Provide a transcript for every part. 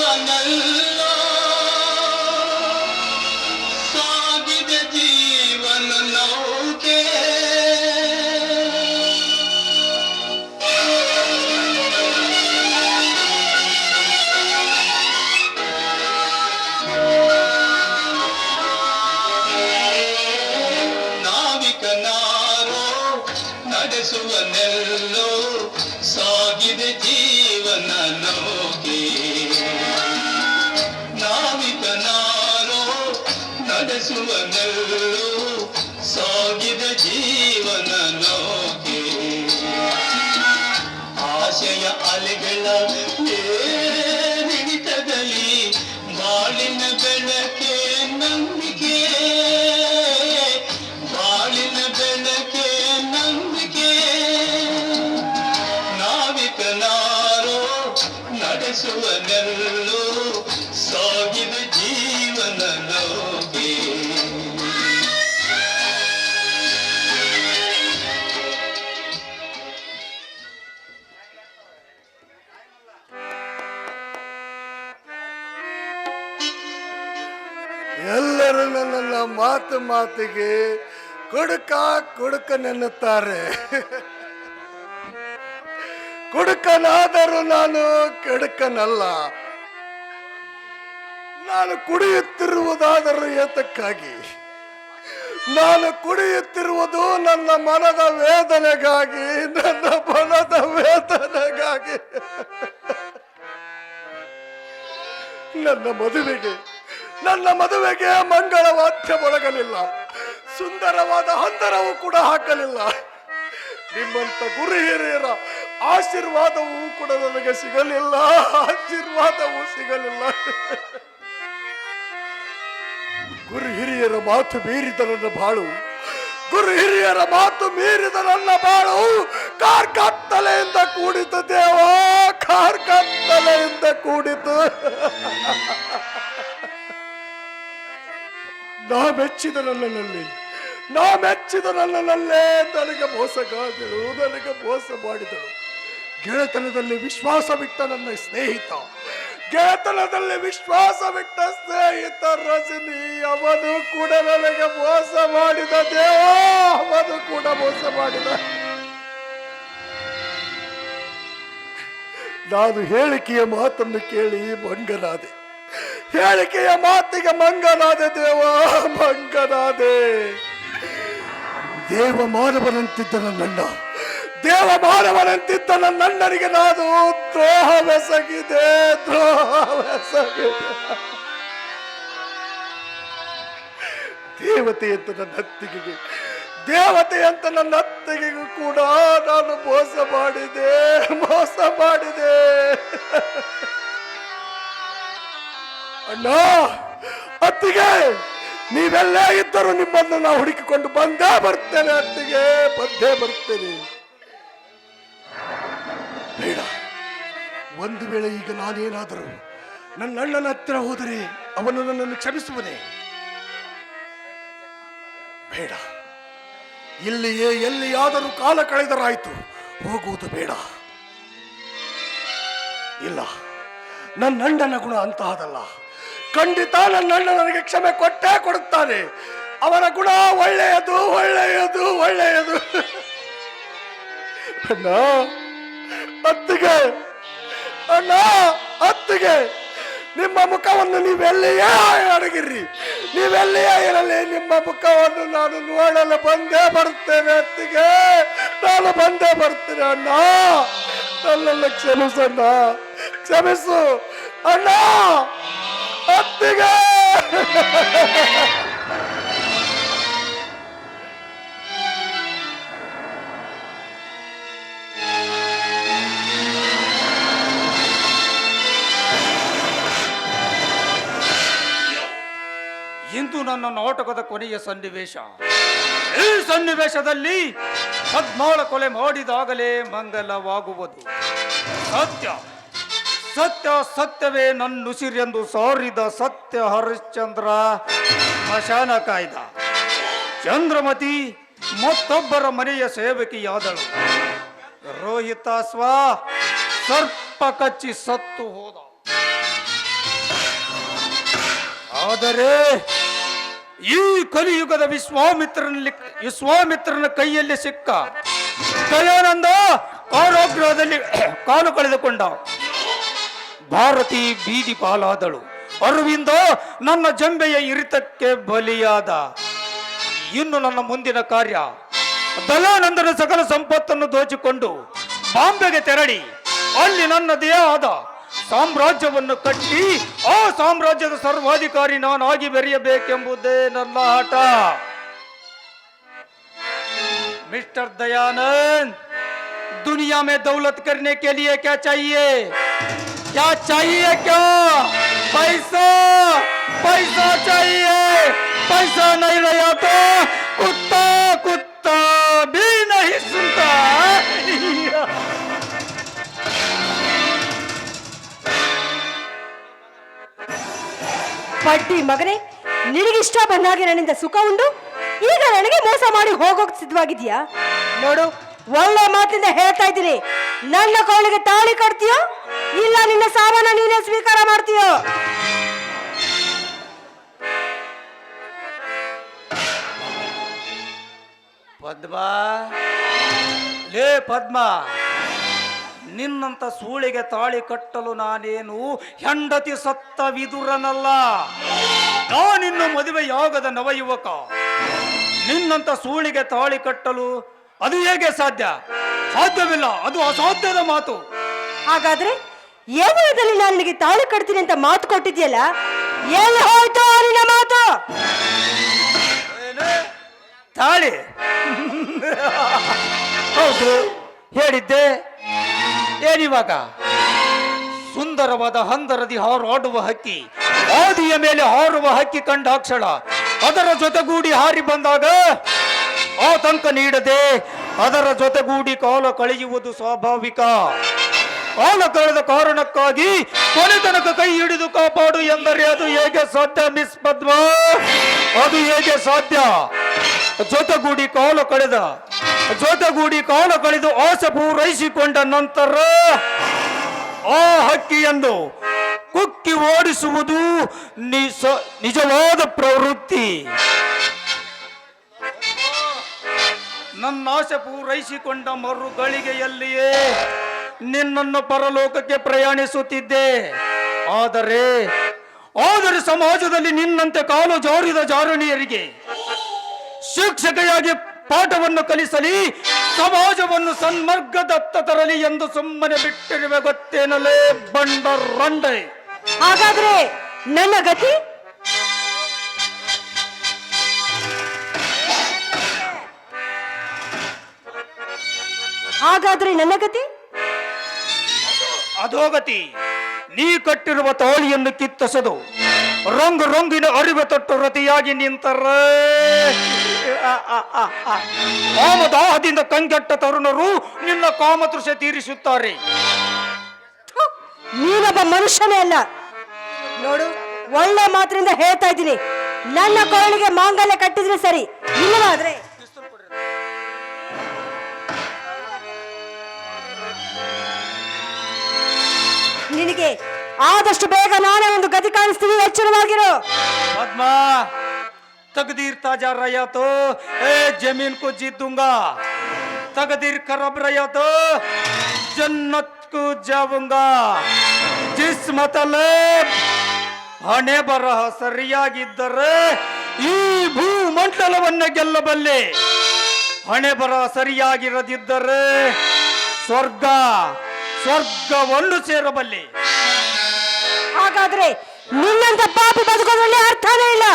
வண்ணல் ಎಲ್ಲರೂ ನನ್ನನ್ನ ಮಾತು ಮಾತಿಗೆ ಕುಡುಕ ಕುಡುಕನೆನ್ನುತ್ತಾರೆ ಕುಡುಕನಾದರೂ ನಾನು ಕೆಡುಕನಲ್ಲ. ನಾನು ಕುಡಿಯುತ್ತಿರುವುದಾದರೂ ಏತಕ್ಕಾಗಿ. ನಾನು ಕುಡಿಯುತ್ತಿರುವುದು ನನ್ನ ಮನದ ವೇದನೆಗಾಗಿ, ನನ್ನ ಮನದ ವೇದನೆಗಾಗಿ. ನನ್ನ ಮದುವೆಗೆ ನನ್ನ ಮದುವೆಗೆ ಮಂಗಳ ವಾದ್ಯ ಮೊಳಗಲಿಲ್ಲ. ಸುಂದರವಾದ ಹಂದರವು ಕೂಡ ಹಾಕಲಿಲ್ಲ. ನಿಮ್ಮಂತ ಗುರು ಹಿರಿಯರ ಆಶೀರ್ವಾದವೂ ಕೂಡ ನನಗೆ ಸಿಗಲಿಲ್ಲ. ಆಶೀರ್ವಾದವೂ ಸಿಗಲಿಲ್ಲ. ಗುರು ಹಿರಿಯರ ಮಾತು ಮೀರಿದ ನನ್ನ ಬಾಳು. ಗುರು ಹಿರಿಯರ ಮಾತು ಮೀರಿದ ನನ್ನ ಬಾಳು. ಕಾರ್ಕತ್ತಲೆಯಿಂದ ಕೂಡಿತು ದೇವ. ಕಾರ್ಕತ್ತಲೆಯಿಂದ ಕೂಡಿತು. ನಾ ಮೆಚ್ಚಿದ ನನ್ನಲ್ಲಿ ನಾ ಮೆಚ್ಚಿದ ನನ್ನಲ್ಲೇ ನನಗೆ ಮೋಸಗಾದರು ನನಗೆ ಮೋಸ ಮಾಡಿದರು ಗೆಳೆತನದಲ್ಲಿ ವಿಶ್ವಾಸವಿಟ್ಟ ನನ್ನ ಸ್ನೇಹಿತ, ಗೆಳೆತನದಲ್ಲಿ ವಿಶ್ವಾಸವಿಟ್ಟ ಸ್ನೇಹಿತ ರಜನಿ, ಅವನು ಕೂಡ ನನಗೆ ಮೋಸ ಮಾಡಿದ ದೇವ, ಅವನು ಕೂಡ ಮೋಸ ಮಾಡಿದ. ನಾನು ಹೇಳಿಕೆಯ ಮಾತನ್ನು ಕೇಳಿ ಮಂಗನಾದೆ ಹೇಳಿಕೆಯ ಮಾತಿಗೆ ಮಂಗನಾದೆ ದೇವ ಮಂಗನಾದೆ. ದೇವ ಮಾನವನಂತಿದ್ದ ನನ್ನ ದೇವ ಮಾನವನಂತಿದ್ದ ನನ್ನಣ್ಣನಿಗೆ ನಾನು ದ್ರೋಹವೆಸಗಿದೆ ದೇವತೆ ಅಂತ ನನ್ನ ಅತ್ತಿಗೆಗೆ, ದೇವತೆ ಅಂತ ನನ್ನ ಅತ್ತಿಗೆಗೂ ಕೂಡ ನಾನು ಮೋಸ ಮಾಡಿದೆ ಮೋಸ ಮಾಡಿದೆ. ಅಣ್ಣ, ಅತ್ತಿಗೆ, ನೀವೆಲ್ಲ ಇದ್ದರೂ ನಿಮ್ಮನ್ನು ನಾವು ಹುಡುಕಿಕೊಂಡು ಬಂದೇ ಬರ್ತೇನೆ ಅತ್ತಿಗೆ, ಬಂದೇ ಬರ್ತೇನೆ. ಬೇಡ, ಒಂದು ವೇಳೆ ಈಗ ನಾನೇನಾದರೂ ನನ್ನ ಅಣ್ಣನ ಹತ್ತಿರ ಹೋದರೆ ಅವನು ನನ್ನನ್ನು ಕ್ಷಮಿಸುವುದೇ ಬೇಡ, ಇಲ್ಲಿಯೇ ಎಲ್ಲಿಯಾದರೂ ಕಾಲ ಕಳೆದರಾಯಿತು, ಹೋಗುವುದು ಬೇಡ. ಇಲ್ಲ, ನನ್ನ ಅಣ್ಣನ ಗುಣ ಅಂತಹದಲ್ಲ. ಖಂಡಿತ ನನ್ನ ಅಣ್ಣ ನನಗೆ ಕ್ಷಮೆ ಕೊಟ್ಟೇ ಕೊಡುತ್ತಾನೆ. ಅವರ ಗುಣ ಒಳ್ಳೆಯದು ಒಳ್ಳೆಯದು ಒಳ್ಳೆಯದು. ಅಣ್ಣ, ಅತ್ತಿಗೆ ಅಣ್ಣ, ಅತ್ತಿಗೆ, ನಿಮ್ಮ ಮುಖವನ್ನು ನೀವೆಲ್ಲಿಯೇ ಅಡಗಿರ್ರಿ. ನೀವೆಲ್ಲಿಯೇ ಇರಲಿ, ನಿಮ್ಮ ಮುಖವನ್ನು ನಾನು ನೋಡಲು ಬಂದೇ ಬರುತ್ತೇನೆ ಅತ್ತಿಗೆ. ನಾನು ಬಂದೇ ಬರ್ತೇನೆ ಅಣ್ಣ. ನನ್ನನ್ನು ಕ್ಷಮಿಸಣ್ಣ ಕ್ಷಮಿಸು. ಅಣ್ಣ! ಅತ್ತಿಗೆ ಇಂದು ನನ್ನ ನಾಟಕದ ಕೊನೆಯ ಸನ್ನಿವೇಶ. ಈ ಸನ್ನಿವೇಶದಲ್ಲಿ ಪದ್ಮಾಳ ಕೊಲೆ ಮಾಡಿದಾಗಲೇ ಮಂಗಲವಾಗುವುದು. ಸತ್ಯ. ಸತ್ಯ ಸತ್ಯವೇ ನನ್ನುಸಿರೆಂದು ಸಾರಿದ ಸತ್ಯ ಹರಿಶ್ಚಂದ್ರ, ಸ್ಮಶಾನ ಕಾಯ್ದ. ಚಂದ್ರಮತಿ ಮತ್ತೊಬ್ಬರ ಮನೆಯ ಸೇವಕಿಯಾದಳು. ರೋಹಿತಾಸ್ವ ಸರ್ಪ ಕಚ್ಚಿ ಸತ್ತು ಹೋದ. ಆದರೆ ಈ ಕಲಿಯುಗದ ವಿಶ್ವಾಮಿತ್ರನಲ್ಲಿ ವಿಶ್ವಾಮಿತ್ರನ ಕೈಯಲ್ಲಿ ಸಿಕ್ಕ ದಯಾನಂದ ಆರೋಗ್ಯದಲ್ಲಿ ಕಾಲು ಕಳೆದುಕೊಂಡ. ಭಾರತಿ ಬೀದಿ ಪಾಲಾದಳು ಅರವಿಂದ ನನ್ನ ಜಂಬೆಯ ಇರಿತಕ್ಕೆ ಬಲಿಯಾದ ಇನ್ನು ನನ್ನ ಮುಂದಿನ ಕಾರ್ಯ ದಯಾನಂದನ ಸಕಲ ಸಂಪತ್ತನ್ನು ದೋಚಿಕೊಂಡು ಬಾಂಬೆಗೆ ತೆರಳಿ ಅಲ್ಲಿ ನನ್ನದೇ ಆದ ಸಾಮ್ರಾಜ್ಯವನ್ನು ಕಟ್ಟಿ ಆ ಸಾಮ್ರಾಜ್ಯದ ಸರ್ವಾಧಿಕಾರಿ ನಾನಾಗಿ ಬೆರೆಯಬೇಕೆಂಬುದೇ ನನ್ನ ಆಟ मिस्टर दयानंद दुनिया में दौलत करने के लिए क्या चाहिए क्या चाहिए क्या पैसा पैसा चाहिए पैसा नहीं रहा तो कुत्ता कुत्ता भी नहीं सुनता ಬಡ್ಡಿ ಮಗನೇ ನಿನಗಿಷ್ಟ ಬಂದಾಗೆ ನನ್ನಿಂದ ಸುಖ ಉಂಡು ಈಗ ನನಗೆ ಮೋಸ ಮಾಡಿ ಹೋಗೋಕ್ ಸಿದ್ಧವಾಗಿದ್ಯಾ ನೋಡು ಒಳ್ಳೆ ಮಾತಿಂದ ಹೇಳ್ತಾ ಇದ್ದೀನಿ. ನನ್ನ ಕೌಳಿಗೆ ತಾಳಿ ಕಟ್ತೀಯೋ? ಇಲ್ಲ, ನಿನ್ನ ಸಾಮಾನ ನೀನೇ ಸ್ವೀಕಾರ ಮಾಡ್ತೀಯೋ? ಪದ್ಮ. ಲೇ ಪದ್ಮ. ನಿನ್ನಂತ ಸೂಳಿಗೆ ತಾಳಿ ಕಟ್ಟಲು ನಾನೇನು ಹೆಂಡತಿ ಸತ್ತ ವಿದುರನಲ್ಲ. ನಾನಿನ್ನು ಮದುವೆಯಾಗದ ನವಯುವಕ ನಿನ್ನಂತ ಸೂಳಿಗೆ ತಾಳಿ ಕಟ್ಟಲು ಅದು ಹೇಗೆ ಸಾಧ್ಯ? ಸಾಧ್ಯವಿಲ್ಲ ಅದು ಅಸಾಧ್ಯದ ಮಾತು. ಹಾಗಾದ್ರೆ ಏವನದಲ್ಲಿ ನಾನು ನಿನಗೆ ತಾಳಿ ಕಟ್ತೀನಿ ಅಂತ ಮಾತು ಕೊಟ್ಟಿದ್ಯಲ್ಲ ಎಲ್ಲಿ ಹೋಯ್ತು ಆ ನಿನ್ನ ಮಾತು ತಾಳಿ. ಹೌದು ಹೇಳಿದ್ದೆ. ಏನಿವಾಗ? ಸುಂದರವಾದ ಹಂದರದಿ ಹಾರಾಡುವ ಹಕ್ಕಿ ಆದಿಯ ಮೇಲೆ ಹಾರುವ ಹಕ್ಕಿ ಕಂಡಾಕ್ಷಳ ಅದರ ಜೊತೆಗೂಡಿ ಹಾರಿ ಬಂದಾಗ ಆತಂಕ ನೀಡದೆ ಅದರ ಜೊತೆಗೂಡಿ ಕಾಲ ಕಳೆಯುವುದು ಸ್ವಾಭಾವಿಕ. ಕಾಲ ಕಳೆದ ಕಾರಣಕ್ಕಾಗಿ ಕೊನೆ ತನಕ ಕೈ ಹಿಡಿದು ಕಾಪಾಡು ಎಂದರೆ ಅದು ಹೇಗೆ ಸಾಧ್ಯ ಮಿಸ್ ಪದ್ಮ ಅದು ಹೇಗೆ ಸಾಧ್ಯ? ಜೊತೆಗೂಡಿ ಕಾಲ ಕಳೆದ, ಜೊತೆಗೂಡಿ ಕಾಲ ಕಳೆದು ಆಸೆ ಪೂರೈಸಿಕೊಂಡ ನಂತರ ಆ ಹಕ್ಕಿಯನ್ನು ಕುಕ್ಕಿ ಓಡಿಸುವುದು ನಿಜ ನಿಜವಾದ ಪ್ರವೃತ್ತಿ. ನನ್ನ ಆಸೆ ಪೂರೈಸಿಕೊಂಡ ಮರು ಗಳಿಗೆಯಲ್ಲಿಯೇ ನಿನ್ನನ್ನು ಪರಲೋಕಕ್ಕೆ ಪ್ರಯಾಣಿಸುತ್ತಿದ್ದೆ. ಆದರೆ ಆದರೆ ಸಮಾಜದಲ್ಲಿ ನಿನ್ನಂತೆ ಕಾಲು ಜಾರಿದ ಜಾರಣಿಯರಿಗೆ ಶಿಕ್ಷಕೆಯಾಗಿ ಪಾಠವನ್ನು ಕಲಿಸಲಿ, ಸಮಾಜವನ್ನು ಸನ್ಮಾರ್ಗದತ್ತ ತರಲಿ ಎಂದು ಸುಮ್ಮನೆ ಬಿಟ್ಟಿರುವ ಗೊತ್ತೇನಲೇ ಬಂಡ ರಂಡೆ ಹಾಗಾದ್ರೆ ನನ್ನ ಗತಿ? ಹಾಗಾದ್ರೆ ನನ್ನ ಗತಿ? ಅಧೋಗತಿ ನೀ ಕಟ್ಟಿರುವ ತಾಳಿಯನ್ನು ಕಿತ್ತಸದು. ರಂಗು ರಂಗಿನ ಅರಿವೆ ತೊಟ್ಟು ರತಿಯಾಗಿ ನಿಂತರೆ. ಆ, ಆ, ಆ, ಆ. ಕಾಮದಾಹದಿಂದ ಕಂಗೆಟ್ಟ ತರುಣರು ನಿನ್ನ ಕಾಮತೃಷೆ ತೀರಿಸುತ್ತಾರೆ. ನೀನೊಬ್ಬ ಮನುಷ್ಯನೇ ಅಲ್ಲ. ನೋಡು ಒಳ್ಳೆ ಮಾತ್ರಿಂದ ಹೇಳ್ತಾ ಇದ್ದೀನಿ. ನನ್ನ ಕೋಳಿಗೆ ಮಾಂಗಲ್ಯ ಕಟ್ಟಿದ್ರೆ ಸರಿ. ಇಲ್ಲವಾದ್ರೆ ನಿನಗೆ ಆದಷ್ಟು ಬೇಗ ನಾನೇ ಒಂದು ಗತಿ ಕಾಣಿಸ್ತೀನಿ, ಎಚ್ಚರವಾಗಿರು. ಪದ್ಮ, ತಗದೀರ್ ತಾಜಾ ರಯ್ಯಾ ಏ ಜಮೀನ್ ಕು ಜೀತ್ ತಗದೀರ್ ಖರಾಬ್ ರಯ್ಯಾ ಜನ್ನತ್ ಕೋ ಜಾವುಂಗಾ ಜಿಸ್ ಮತಲಬ್ ಹಣೆ ಬರಹ ಸರಿಯಾಗಿದ್ದರೆ ಈ ಭೂ ಮಂಟಲವನ್ನ ಗೆಲ್ಲಬಲ್ಲೆ. ಹಣೆ ಬರಹ ಸರಿಯಾಗಿರದಿದ್ದರೆ ಸ್ವರ್ಗ ಸ್ವರ್ಗವನ್ನು ಸೇರಬಲ್ಲಿ. ಹಾಗಾದ್ರೆ ನಿನ್ನಂತ ಪಾಪಿ ಬದುಕೋದ್ರಲ್ಲಿ ಅರ್ಥನೇ ಇಲ್ಲ.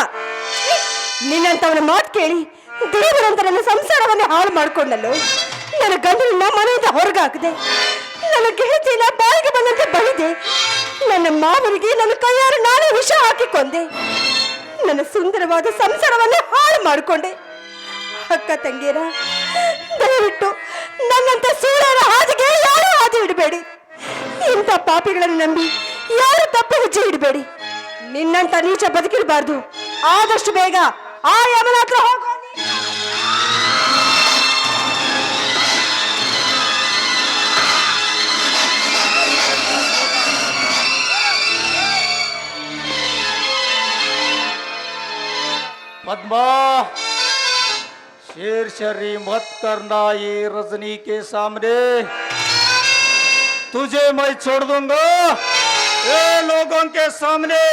ನಿನ್ನಂತವನ ಮಾತು ಕೇಳಿ ದೇವರಂತ ನನ್ನ ಸಂಸಾರವನ್ನೇ ಹಾಳು ಮಾಡ್ಕೊಂಡಲ್ಲೋ? ನನ್ನ ಗಂಡನ ಮನೆಯಿಂದ ಹೊರಗಾಕದೆ, ನನ್ನ ಗೆಳತಿನ ಬಾಯಿಗೆ ಬಂದಂತೆ ಬಳಿದೆ ನನ್ನ ಮಾವನಿಗೆ ನನ್ನ ಕೈಯಾರು ನಾನೇ ವಿಷ ಹಾಕಿಕೊಂಡೆ, ನನ್ನ ಸುಂದರವಾದ ಸಂಸಾರವನ್ನೇ ಹಾಳು ಮಾಡಿಕೊಂಡೆ. ಅಕ್ಕ ತಂಗಿಯರ, ದಯವಿಟ್ಟು ನನ್ನಂತ ಸೂರ್ಯರ ಹಾದಿಗೆ ಯಾರು ಹಾದಿ ಇಡಬೇಡಿ ಇಂಥ ಪಾಪಿಗಳನ್ನು ನಂಬಿ ಯಾರು ತಪ್ಪು ಹೆಜ್ಜೆ ಇಡಬೇಡಿ ನಿನ್ನಂತ ನೀಚ ಬದುಕಿರಬಾರ್ದು ಆದಷ್ಟು ಬೇಗ ಆ ಯಮನ ಹತ್ರ ಹೋಗು ನೀ. पद्मा शेर शरी मत करना ये रजनी के सामने तुझे मैं छोड़ दूंगा ए लोगों के सामने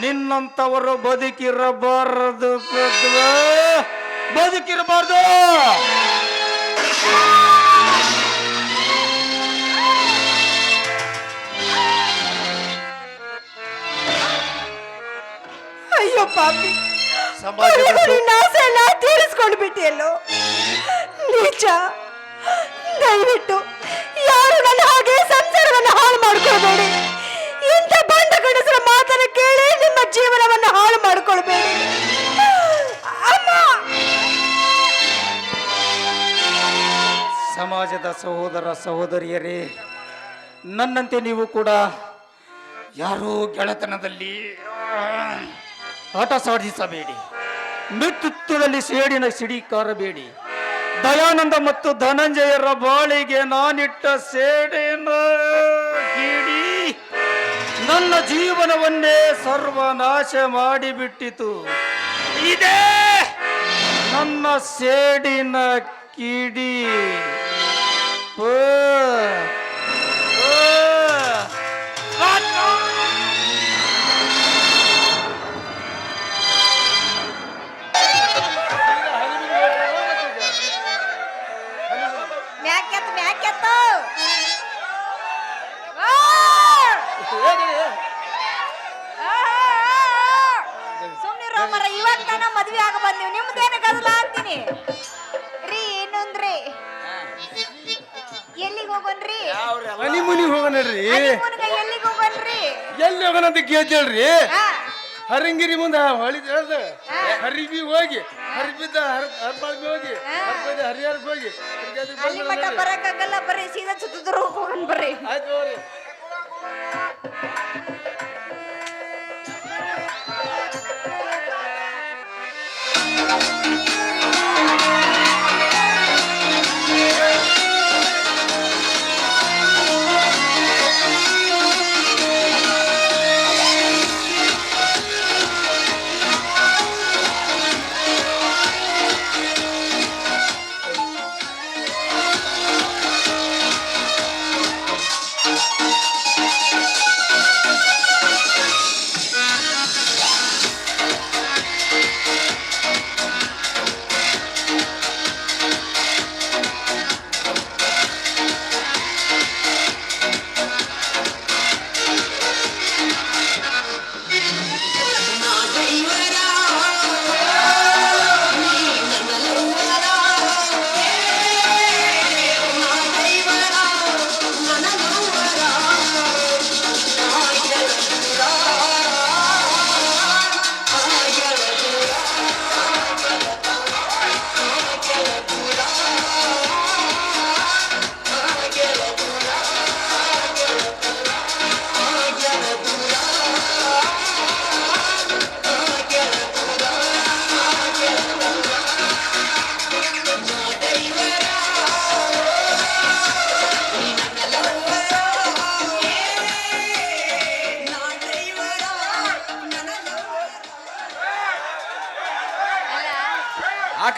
ನಿನ್ನಂತವರು ಬದುಕಿರಬಾರದು ಪದ್ಮ. ಬದುಕಿರಬಾರ್ದು ಅಯ್ಯೋ ಪಾಪಿ ಸಮಾಜದ ಕೊನೆಗೂ ಸು- ನಿನ್ನ ಆಸೆ ಎಲ್ಲ ತೀರಿಸ್ಕೊಂಡು ಬಿಟ್ಟಿಯಲ್ಲೋ ನೀಚ ದಯವಿಟ್ಟು ನನ್ನ ಹಾಗೆ ಸಂಸಾರವನ್ನು ಹಾಳು ಮಾಡ್ಕೊಳ್ಬೇಡಿ. ಇಂಥ ಬಂಡ ಗಂಡಸರ ಮಾತನ್ನು ಕೇಳಿ ನಿಮ್ಮ ಜೀವನವನ್ನು ಹಾಳು ಮಾಡ್ಕೊಳ್ಬೇಡಿ. ಸಮಾಜದ ಸಹೋದರ ಸಹೋದರಿಯರೇ, ನನ್ನಂತೆ ನೀವು ಕೂಡ ಯಾರೋ ಗೆಳೆತನದಲ್ಲಿ, ಹಠ ಸಾಧಿಸಬೇಡಿ. ಮೃತ್ಯುತ್ವದಲ್ಲಿ ಸೇಡಿನ ಸಿಡಿಕಾರಬೇಡಿ ದಯಾನಂದ ಮತ್ತು ಧನಂಜಯರ ಬಾಳಿಗೆ ನಾನಿಟ್ಟ ಸೇಡಿನ ಕೀಡಿ. ನನ್ನ ಜೀವನವನ್ನೇ ಸರ್ವನಾಶ ಮಾಡಿಬಿಟ್ಟಿತು. ಇದೇ ನನ್ನ ಸೇಡಿನ ಕಿಡಿ. ಮ್ಯಾಕೆತ್ತು ಮ್ಯಾಕೆತ್ತು ಸುಮ್ನಿರೋ ಮರ ಇವಾಗ ತಾನ ಮದ್ವೆ ಆಗ ಬಂದೀವಿ. ನಿಮ್ದೇನು ಗದಲ ಅಂತೀನಿ? ರೀ ಇನ್ನೊಂದ್ರಿ. ಎಲ್ಲಿಗೆ ಹೋಗೋಣ್ರಿ? ಮನಿ ಮುನಿ ಹೋಗೋಣರಿ ಮುನ್ಗ ಎಲ್ಲಿಗೆ ಹೋಗೋಣ್ರಿ? ಎಲ್ಲಿ ಹೋಗೋಣ ಅಂತ ಕೇಳ್ತೇಳ್ರಿ ಹಾ. ಹರಂಗಿರಿ ಮುಂದೆ ಹೊಳಿ ಹೇಳ್ದ. ಹರಿಬಿ ಹೋಗಿ. ಹರಿಬಿದ್ದ ಹರ ಹರ್ಬಾಳ್ಬಿ ಹೋಗಿ ಹರ್ಬೈದ ಹರಿಹರಕ್ಕೆ ಹೋಗಿ. ಅಲ್ಲಿ ಮಟ್ಟ. ಬರಕ್ಕಾಗಲ್ಲ ಬರ್ರಿ ಸೀದಾ ಸುತ್ತಿದ್ರು ಹೋಗೋಣ ಬರ್ರಿ. ಆಯ್ತು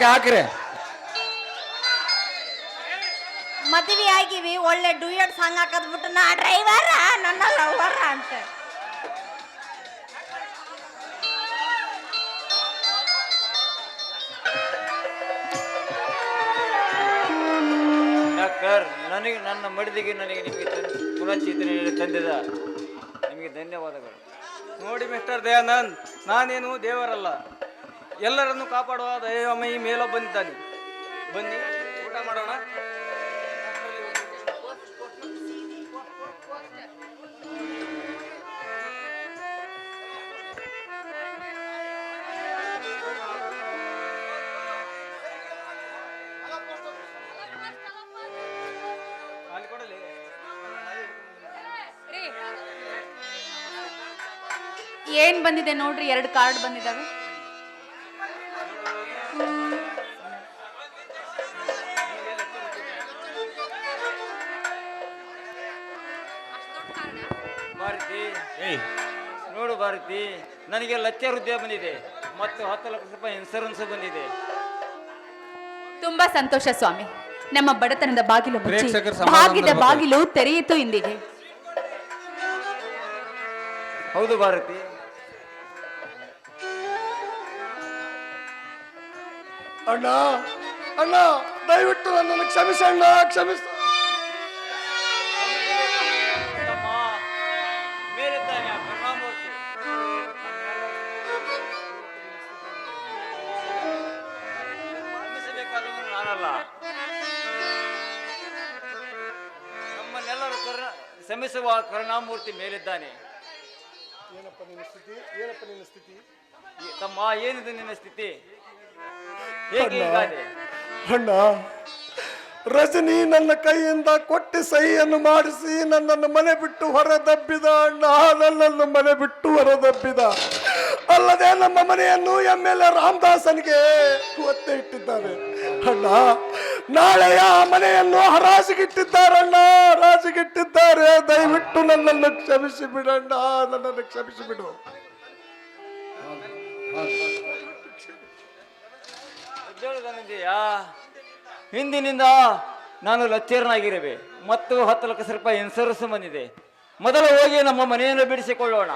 ಹಾಕ ಹಾಕ್ರಿ. ಮದ್ವೆ ಆಗಿವಿ ಒಳ್ಳೆ ಡ್ಯೂಯಟ್ ಸಾಂಗ್ ಹಾಕದ್ಬಿಟ್ಟು ನಾ ಡ್ರೈವರ್ ನನ್ನ ಲವರ ಅಂತ. ಡಾಕ್ಟರ್ ನನಗೆ ನನ್ನ ಮಡದಿಗೆ ನನಗೆ ನಿಮಗೆ ತನ್- ಪುನಃ ಚೇತನ ನೀಡಿ ತಂದಿದ. ನಿಮಗೆ ಧನ್ಯವಾದಗಳು. ನೋಡಿ ಮಿಸ್ಟರ್ ದಯಾನಂದ್ ನಾನೇನು ದೇವರಲ್ಲ. ಎಲ್ಲರನ್ನು ಕಾಪಾಡುವ ದೈವಮಯಿ ಮೇಲ ಬಂದಿದ್ದಾನೆ ಬನ್ನಿ ಊಟ ಮಾಡೋಣ. ಏನ್ ಬಂದಿದೆ ನೋಡ್ರಿ ಎರಡು ಕಾರ್ಡ್ ಬಂದಿದಾವೆ. ಭಾರತಿ ನನಗೆ ಲಕ್ಷ ಹೃದಯ ಬಂದಿದೆ. ಮತ್ತು ಹತ್ತು ಲಕ್ಷ ರೂಪಾಯಿ ಇನ್ಸೂರೆನ್ಸ್ ಬಂದಿದೆ. ತುಂಬಾ ಸಂತೋಷ ಸ್ವಾಮಿ. ನಮ್ಮ ಬಡತನದ ಬಾಗಿಲು ಮುಚ್ಚಿ ಪ್ರೇಕ್ಷಕರ ಸಮಾಧಾನದ ಭಾಗ್ಯದ ಬಗ್ಗೆ. ಬಾಗಿಲು ತೆರೆಯಿತು ಇಂದಿಗೆ. ಹೌದು ಭಾರತಿ. ಅಣ್ಣ ಅಣ್ಣ ದಯವಿಟ್ಟು ನನ್ನನ್ನು ಕ್ಷಮಿಸಿ ಅಣ್ಣ ಕ್ಷಮಿಸ. ಶ್ರಮಿಸುವ ಕರುಣಾಮೂರ್ತಿ ಮೇಲಿದ್ದಾನೆ. ಏನಪ್ಪ ನಿನ್ನ ಸ್ಥಿತಿ? ಏನಪ್ಪ ನಿನ್ನ ಸ್ಥಿತಿ? ತಮ್ಮ ಏನಿದೆ ನಿನ್ನ ಸ್ಥಿತಿ? ಹೇಗೆ ಹೀಗಾದೆ? ಅಣ್ಣ ರಜನಿ ನನ್ನ ಕೈಯಿಂದ ಕೊಟ್ಟಿ ಸಹಿಯನ್ನು ಮಾಡಿಸಿ ನನ್ನನ್ನು ಮನೆ ಬಿಟ್ಟು ಹೊರದಬ್ಬಿದ ಅಣ್ಣ ನನ್ನನ್ನು ಮನೆ ಬಿಟ್ಟು ಹೊರದಬ್ಬಿದ. ಅಲ್ಲದೆ ನಮ್ಮ ಮನೆಯನ್ನು ಎಂ ಎಲ್ ಎ ರಾಮದಾಸನಿಗೆ ಒತ್ತೆ ಇಟ್ಟಿದ್ದಾರೆ. ಅಣ್ಣ ನಾಳೆಯ ಮನೆಯನ್ನು ಹರಾಜಿಗಿಟ್ಟಿದ್ದಾರಣ್ಣ, ಹರಾಜಿಗಿಟ್ಟಿದ್ದಾರೆ. ದಯವಿಟ್ಟು ನನ್ನನ್ನು ಕ್ಷಮಿಸಿ ಬಿಡಣ್ಣ ನನ್ನನ್ನು ಕ್ಷಮಿಸಿ ಬಿಡು ಹಿಂದಿನಿಂದ ನಾನು ಲಚ್ಚೇರನಾಗಿರುವೆ. ಮತ್ತು ಹತ್ತು ಲಕ್ಷ ರೂಪಾಯಿ ಇನ್ಸೂರೆನ್ಸ್ ಬಂದಿದೆ. ಮೊದಲು ಹೋಗಿ ನಮ್ಮ ಮನೆಯನ್ನು ಬಿಡಿಸಿಕೊಳ್ಳೋಣ.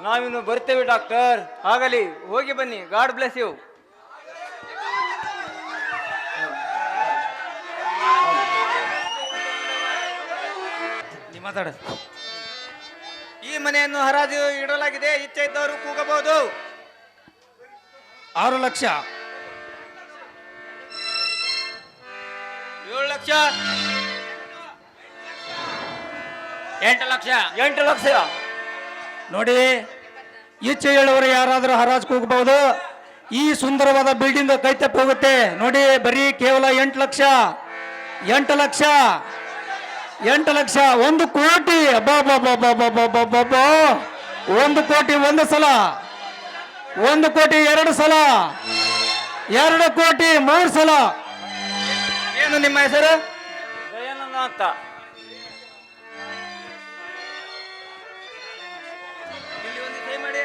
ನಾವಿನ್ನು ಬರ್ತೇವೆ ಡಾಕ್ಟರ್. ಆಗಲಿ ಹೋಗಿ ಬನ್ನಿ. God bless you. ನೀ ಮಾತಾಡ. ಈ ಮನೆಯನ್ನು ಹರಾಜು ಇಡಲಾಗಿದೆ ಇಚ್ಛೆ ಇದ್ದವರು ಕೂಗಬಹುದು. ಆರು ಲಕ್ಷ. ಏಳು ಲಕ್ಷ. ಎಂಟು ಲಕ್ಷ. ಎಂಟು ಲಕ್ಷ. ನೋಡಿ ಇಚ್ಛೆ ಹೇಳುವರು ಯಾರಾದರೂ ಹರಾಜು ಕೂಗಬಹುದು. ಈ ಸುಂದರವಾದ ಬಿಲ್ಡಿಂಗ್ ಕೈತಪ್ಪ ಹೋಗುತ್ತೆ. ನೋಡಿ ಬರೀ ಕೇವಲ ಎಂಟು ಲಕ್ಷ. ಎಂಟು ಲಕ್ಷ. ಎಂಟು ಲಕ್ಷ ಒಂದು ಕೋಟಿ. ಒಂದು ಕೋಟಿ ಒಂದು ಸಲ. ಒಂದು ಕೋಟಿ ಎರಡು ಸಲ. ಎರಡು ಕೋಟಿ ಮೂರು ಸಲ. ಏನು ನಿಮ್ಮ ಹೆಸರು? ದಯಾನಂದ ಅಂತ. ಇಲ್ಲಿ ಒಂದು ಮಾಡಿ.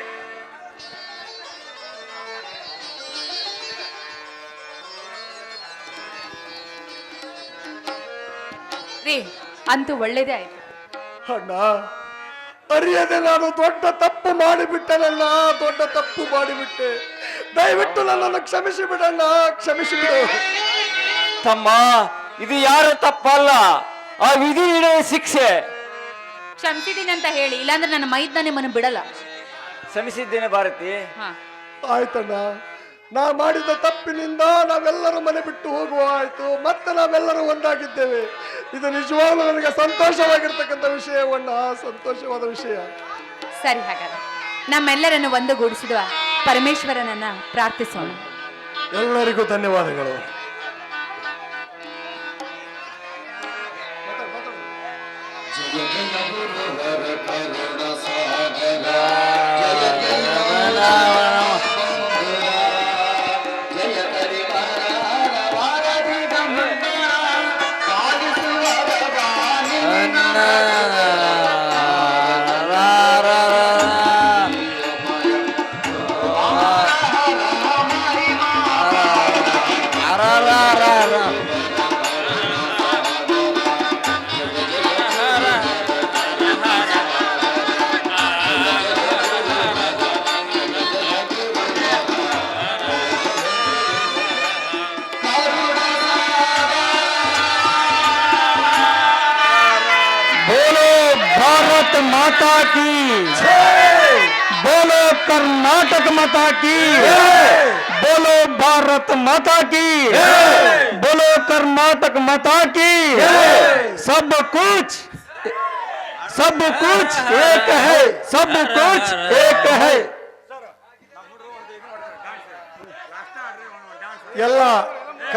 ರೀ ಅಂತೂ ಒಳ್ಳೇದೇ ಆಯ್ತು. ಅಣ್ಣ ಅರಿಯದೆ ನಾನು ದೊಡ್ಡ ತಪ್ಪು ಮಾಡಿಬಿಟ್ಟನಲ್ಲ ದೊಡ್ಡ ತಪ್ಪು ಮಾಡಿಬಿಟ್ಟೆ. ದಯವಿಟ್ಟು ನನ್ನನ್ನು ಕ್ಷಮಿಸಿ ಬಿಡಣ್ಣ ಕ್ಷಮಿಸಿ ಬಿಡು. ತಮ್ಮ ಇದು ಯಾರ ತಪ್ಪಲ್ಲ? ಆ ವಿಧಿ ಇಡೇ ಶಿಕ್ಷೆ. ಕ್ಷಮಿಸಿದ್ದೀನಿ ಅಂತ ಹೇಳಿ ಇಲ್ಲಾಂದ್ರೆ ನನ್ನ ಮೈದಾನೆ ಮನ ಬಿಡಲ್ಲ. ಕ್ಷಮಿಸಿದ್ದೇನೆ ಭಾರತಿ. ಹಾ. ಆಯ್ತಣ್ಣ. ನಾ ಮಾಡಿದ ತಪ್ಪಿನಿಂದ ನಾವೆಲ್ಲರೂ ಮನೆ ಬಿಟ್ಟು ಹೋಗುವ ಆಯಿತು. ಮತ್ತೆ ನಾವೆಲ್ಲರೂ ಒಂದಾಗಿದ್ದೇವೆ. ಇದು ನಿಜವಾಗಲೂ ನನಗೆ ಸಂತೋಷವಾಗಿರ್ತಕ್ಕಂಥ ವಿಷಯವನ್ನ ಸಂತೋಷವಾದ ವಿಷಯ. ಸರಿ ಹಾಗಾದ್ರೆ. ನಮ್ಮೆಲ್ಲರನ್ನು ಒಂದುಗೂಡಿಸಿದ ಪರಮೇಶ್ವರನನ್ನ ಪ್ರಾರ್ಥಿಸೋಣ. ಎಲ್ಲರಿಗೂ ಧನ್ಯವಾದಗಳು. बोलो माता की बोलो कर्नाटक माता की बोलो भारत माता की बोलो कर्नाटक माता की सब कुछ सब कुछ एक है सब कुछ एक है ಎಲ್ಲ